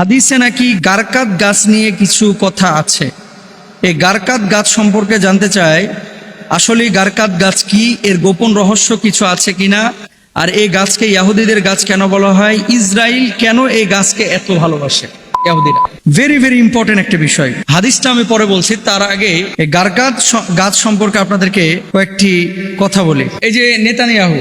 হাদিসে নাকি গারকাত গাছ নিয়ে কিছু কথা আছে। এই গারকাত গাছ সম্পর্কে জানতে চাই, আসলে গারকাত গাছ কি? এর গোপন রহস্য কিছু আছে কিনা? আর এই গাছকে ইয়াহুদিদের গাছ কেন বলা হয়? ইসরায়েল কেন এই গাছকে এত ভালোবাসে? ইয়াহুদিরা। ভেরি ভেরি ইম্পর্টেন্ট একটা বিষয়। হাদিসটা আমি পরে বলছি, তার আগে গারকাত গাছ সম্পর্কে আপনাদেরকে কয়েকটি কথা বলি। এই যে নেতানিয়াহু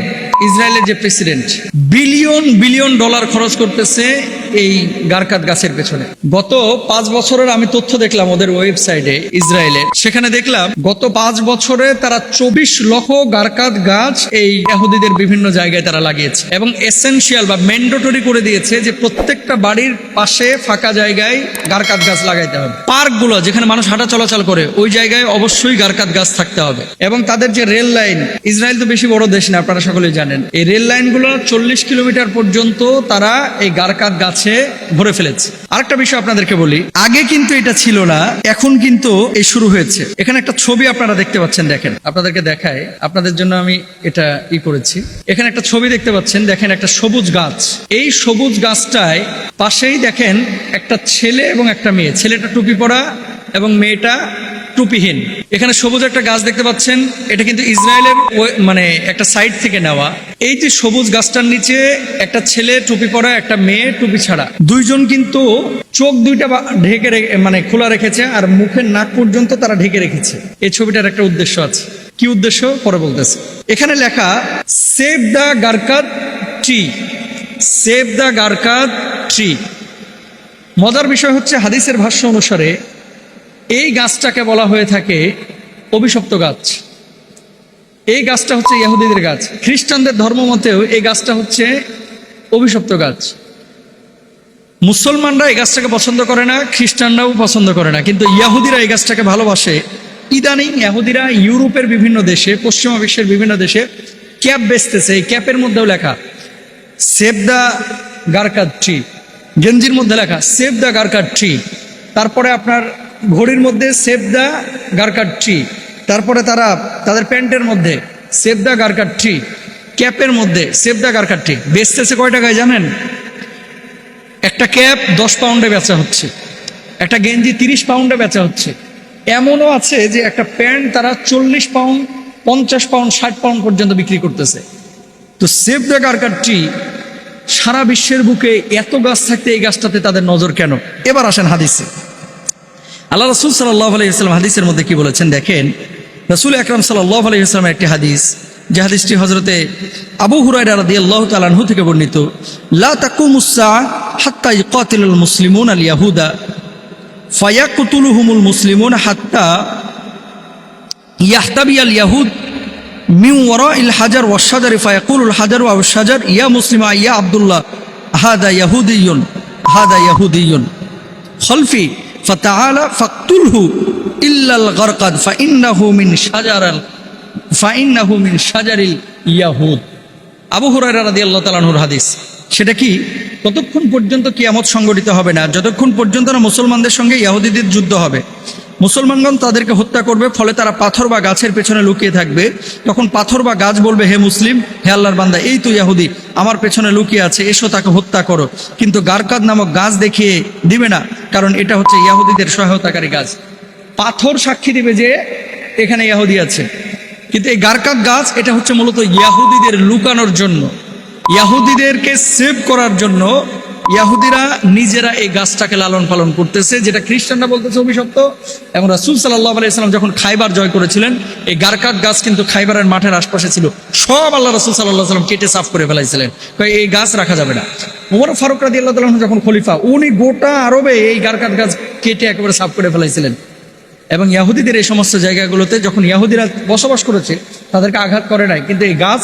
ইসরায়েলের যে প্রেসিডেন্ট, বিলিয়ন বিলিয়ন ডলার খরচ করতেছে এই গারকাত গাছের পেছনে। গত পাঁচ বছরের আমি তথ্য দেখলাম ওদের ওয়েবসাইটে, ইসরায়েলের। সেখানে দেখলাম, গত পাঁচ বছরে তারা চব্বিশ লক্ষ গারকাত গাছ এই ইহুদিদের বিভিন্ন জায়গায় তারা লাগিয়েছে। এবং এসেনশিয়াল বা ম্যান্ডেটরি করে দিয়েছে যে প্রত্যেকটা বাড়ির পাশে ফাঁকা জায়গায় গারকাত গাছ লাগাইতে হবে। পার্কগুলো যেখানে মানুষ হাঁটা চলাচল করে, ওই জায়গায় অবশ্যই গারকাত গাছ থাকতে হবে। এবং তাদের যে রেল লাইন, ইসরায়েল তো বেশি বড় দেশ না, আপনারা সকলেই জানেন। এই রেল লাইনগুলো চল্লিশ কিলোমিটার পর্যন্ত তারা এই গারকাত গাছে ভরে ফেলেছে। আরেকটা বিষয় আপনাদেরকে বলি, আগে কিন্তু এটা ছিল না, এখন কিন্তু এই শুরু হয়েছে। এখানে একটা ছবি আপনারা দেখতে পাচ্ছেন, দেখেন। আপনাদেরকে দেখায়, আপনাদের জন্য আমি এটা ই করেছি। এখানে একটা ছবি দেখতে পাচ্ছেন, দেখেন একটা সবুজ গাছ। এই সবুজ গাছটায় পাশেই দেখেন একটা ছেলে এবং একটা মেয়ে। ছেলেটা টুপি পরা এবং মেয়েটা টুপিহীন। এখানে সবুজ একটা গাছ দেখতে পাচ্ছেন। এটা কিন্তু ইসরায়েলের মানে একটা সাইড থেকে নেওয়া। এই যে সবুজ গাছটার নিচে একটা ছেলে টুপি পরা, একটা মেয়ে টুপি ছাড়া। দুইজন কিন্তু চোখ দুইটা ঢেকে মানে খোলা রেখেছে আর মুখের নাক পর্যন্ত তারা ঢেকে রেখেছে। এই ছবিটার একটা উদ্দেশ্য আছে। কি উদ্দেশ্য? পরে বলতেছে। এখানে লেখা সেভ দ্য গারকাত ট্রি সেভ দ্য গারকাত ট্রি মজার বিষয় হচ্ছে, হাদিসের ভাষ্য অনুসারে এই গাছটাকে বলা হয়ে থাকে অভিশপ্ত গাছ। এই গাছটা হচ্ছে ইহুদিদের গাছ। খ্রিস্টানদের ধর্ম ধর্মমতেও এই গাছটা হচ্ছে অভিশপ্ত গাছ। মুসলমানরা এই গাছটাকে পছন্দ করে না, খ্রিস্টানরাও পছন্দ করে না। কিন্তু ইয়াহুদিরা এই গাছটাকে ভালোবাসে। ইদানিং ইয়াহুদিরা ইউরোপের বিভিন্ন দেশে, পশ্চিমা বিশ্বের বিভিন্ন দেশে ক্যাপ বেচতেছে। এই ক্যাপের মধ্যেও লেখা সেভ দ্য গারকাত ট্রি গেঞ্জির মধ্যে লেখা সেভ দ্য গারকাট ট্রি তারপরে আপনার ঘড়ির মধ্যে সেভ দ্য গারকাট ট্রি তারপরে তারা তাদের প্যান্টের মধ্যে সেভ দ্য গারকাট ট্রি ক্যাপের মধ্যে সেভ দ্য গারকাট ট্রি বেচতেছে কয় টাকায় জানেন? একটা ক্যাপ দশ পাউন্ডে বেচা হচ্ছে। একটা গেঞ্জি তিরিশ পাউন্ডে বেচা হচ্ছে। এমনও আছে যে একটা প্যান্ট তারা চল্লিশ পাউন্ড পঞ্চাশ পাউন্ড ষাট পাউন্ড পর্যন্ত বিক্রি করতেছে। তো সেভ দ্য গারকার ট্রি সারা বিশ্বের বুকে এত গাছ থাকতে এই গাছটাতে তাদের নজর কেন? এবার আসেন হাদিসে। আল্লাহ রসুল সাল্লাহ আলাইসাল্লাম হাদিসের মধ্যে কি বলেছেন? দেখেন, রসুল আকরাম সাল্লাহ আলাইসালামের একটি হাদিস, যে হাদিসটি হজরতে আবু তালানহু থেকে বর্ণিত, লা তাকুমুসা হাত্তা ইয়াহুদা হাত্তা ইয়াহতাবি আল ইয়াহুদ মিউ হাজার হাজার ইয়া ইয়া আব্দুল্লাহ, হাদা ইয়াহুদিয়ুন হাদা ইয়াহুদিয়ুন। খলফি ফাতাআলা ফাকতুলহু ইল্লাল গারকাদ ফাইন্নাহু মিন শাজারাল, ফাইন্নাহু মিন শাজারিল ইয়াহুদ। আবু হুরায়রা রাদিয়াল্লাহু তাআলা আনহুর হাদিস। সেটা কি? ততক্ষণ পর্যন্ত কিয়ামত সংগঠিত হবে না, যতক্ষণ পর্যন্ত না মুসলমানদের সঙ্গে ইহুদিদের যুদ্ধ হবে। মুসলমানগণ তাদেরকে হত্যা করবে, ফলে তারা পাথর বা গাছের পেছনে লুকিয়ে থাকবে। তখন পাথর বা গাছ বলবে, হে মুসলিম, হে আল্লাহর বান্দা, এই তো ইয়াহুদি, আমার পেছনে লুকিয়ে আছে, এসো তাকে হত্যা করো। কিন্তু গারকাদ নামক গাছ দেখিয়ে দিবে না। কারণ এটা হচ্ছে ইয়াহুদিদের সহায়তাকারী গাছ। পাথর সাক্ষী দেবে যে এখানে ইয়াহুদি আছে। কিন্তু এই গার্কাক গাছ, এটা হচ্ছে মূলত ইয়াহুদিদের লুকানোর জন্য। ইয়াহুদিদেরকে সেভ করার জন্য ইয়াহুদিরা নিজেরা এই গাছটাকে লালন পালন করতেছে, যেটা খ্রিস্টানরা বলতেছে অভিশপ্ত। এবং রাসুল সাল্লাহ আলাইসাল্লাম যখন খাইবার জয় করেছিলেন, এই গারকাত গাছ কিন্তু খাইবারের মাঠের আশপাশে ছিল। সব আল্লাহ রসুল সাল্লাহ সাল্লাম কেটে সাফ করে ফেলাইছিলেন। এই গাছ রাখা যাবে না। ওমর ফারুক রাদি আল্লাহ যখন খলিফা, উনি গোটা আরবে এই গারকাত গাছ কেটে একেবারে সাফ করে ফেলাইছিলেন। এবং ইয়াহুদিদের এই সমস্ত জায়গাগুলোতে যখন ইয়াহুদিরা বসবাস করেছে, তাদেরকে আঘাত করে নাই। কিন্তু এই গাছ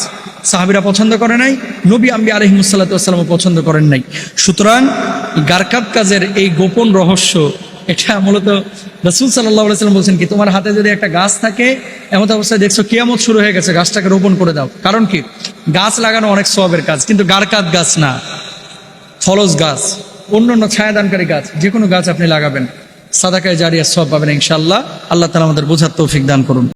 সাহাবিরা পছন্দ করে নাই, নবী আম্বি আলহিমসাল্লাতামও পছন্দ করেন নাই। সুতরাং গারকাত কাজের এই গোপন রহস্য, এটা মূলত রসুল সাল্লাম বলছেন কি, তোমার হাতে যদি একটা গাছ থাকে এমন অবস্থায় দেখছ কেয়ামত শুরু হয়ে গেছে, গাছটাকে রোপণ করে দাও। কারণ কি? গাছ লাগানো অনেক সবের কাজ, কিন্তু গারকাত গাছ না। ফলস গাছ অন্য অন্য ছায়াদানকারী গাছ যে কোনো গাছ আপনি লাগাবেন। সাদাকায় জারিয়া সব পাবেন ইনশাল্লাহ আল্লাহ তালা আমাদের বোঝার তৌফিক দান করুন।